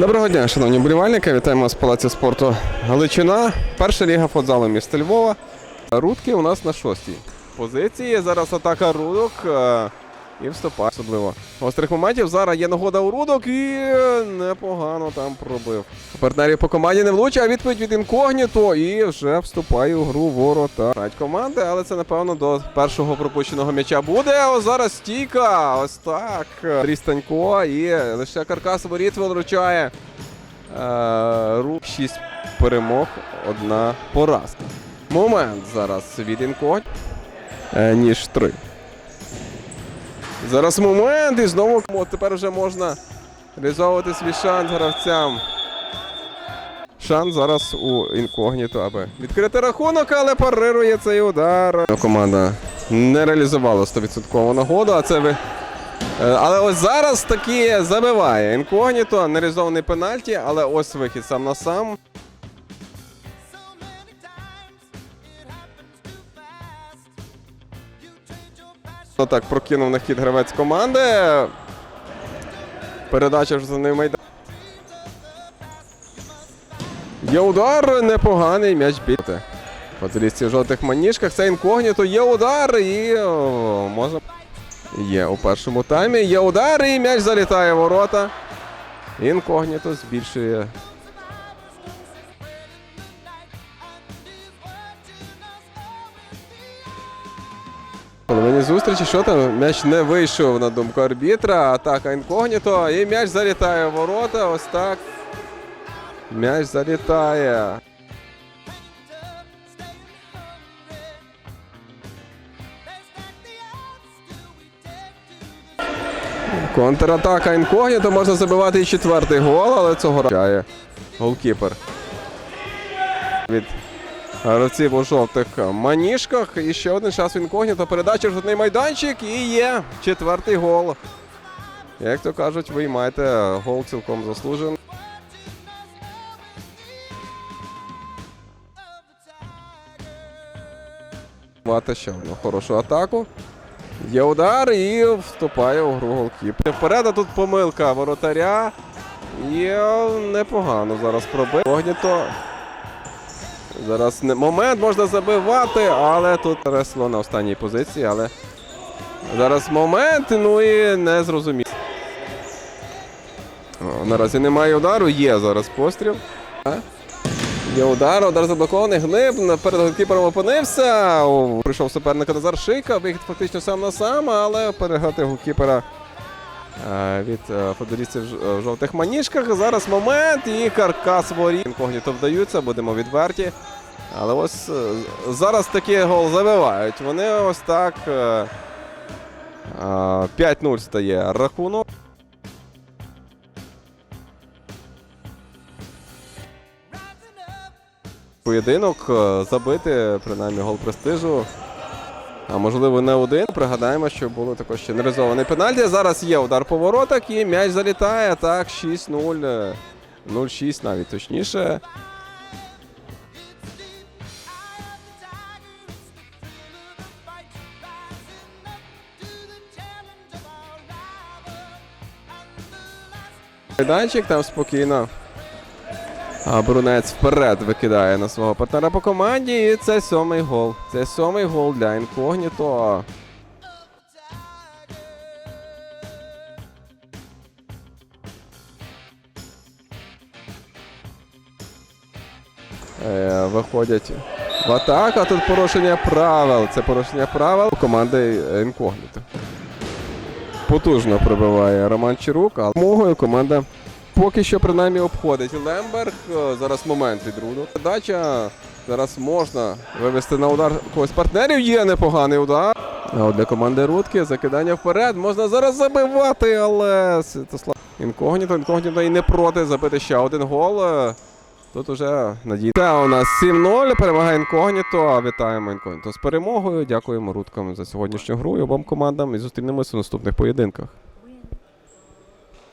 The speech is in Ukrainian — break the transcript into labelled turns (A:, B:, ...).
A: Доброго дня, шановні болівальники. Вітаємо вас в палаці спорту Галичина. Перша ліга футзалу міста Львова. Рудки у нас на шостій позиції. Зараз атака рудок. І вступає особливо. Гострих моментів. Зараз є нагода у рудок і непогано там пробив. Партнерів по команді не влучив, а відповідь від інкогніто і вже вступає у гру ворота. Грають команди, але це напевно до першого пропущеного м'яча буде. Ось зараз стійка. Ось так. Рістанько і лише каркас воріт виручає. Е, Рук 6 перемог, одна поразка. Момент зараз від інкогніто. Е, ніж 3. Зараз момент і знову тепер вже можна реалізовувати свій шанс гравцям. Шанс зараз у інкогніто, аби відкрити рахунок, але парирує цей удар. Команда не реалізувала 100% нагоду, а це ви. Е, Але ось зараз таки забиває інкогніто, нереалізований пенальті, але ось вихід сам на сам. Так прокинув на хід гравець команди. Передача вже за ним майдан. Є удар непоганий м'яч бігти. Футболістів в жовтих маніжках. Це інкогніто. Є удар і о, можна. Є у першому таймі. Є удар і м'яч залітає в ворота. Інкогніто збільшує. Половині зустрічі, що там? М'яч не вийшов на думку арбітра. Атака інкогніто. І м'яч залітає в ворота. Ось так. М'яч залітає. Контратака інкогніто. Можна забивати і четвертий гол, але цього разу голкіпер. Від гравців у жовтих маніжках. І ще один час інкогніто. Передача в жодний майданчик. І є четвертий гол. Як то кажуть, виймайте гол цілком заслужений. Мати ще одну хорошу атаку. Є удар і вступає у гру голкіпер. Вперед, тут помилка воротаря. І непогано зараз пробив. Когніто. Зараз не момент можна забивати, але тут ресло на останній позиції, але зараз момент, ну і не зрозумів. Наразі немає удару, є зараз постріл. А? Є удар, удар заблокований, глиб, перед голкіпером опинився. Прийшов суперник Назар Шийка, вихід фактично сам на сам, але перегати голкіпера е, від е, футболістів е, в жовтих маніжках. Зараз момент і каркас воріт. Інкогніто вдаються, будемо відверті. Але ось е, зараз такий гол забивають. Вони ось так. е, е, 5-0 стає рахунок. Поєдинок е, забити, принаймні гол престижу. А можливо не один. Пригадаємо, що було також ще нереалізований пенальті. Зараз є удар по і м'яч залітає. Так, 6-0. е, 0-6 навіть точніше. Майданчик там спокійно. А Брунець вперед викидає на свого партнера по команді. І це сьомий гол. Це сьомий гол для інкогніто. Е, виходять в атаку, а тут порушення правил. Це порушення правил команди інкогніто. Потужно пробиває Роман Чирук, але могою команда поки що принаймні обходить. Лемберг е, зараз момент від Руду. Передача зараз можна вивести на удар когось партнерів. Є непоганий удар. А от для команди Рудки закидання вперед. Можна зараз забивати, але Святослав інкогніто, інкогніто і не проти забити ще один гол. Е, Тут уже надійно. Це у нас 7-0. Перемагає інкогніто. Вітаємо інкогніто з перемогою. Дякуємо Рудкам за сьогоднішню гру і обом командам. І зустрінемося в наступних поєдинках.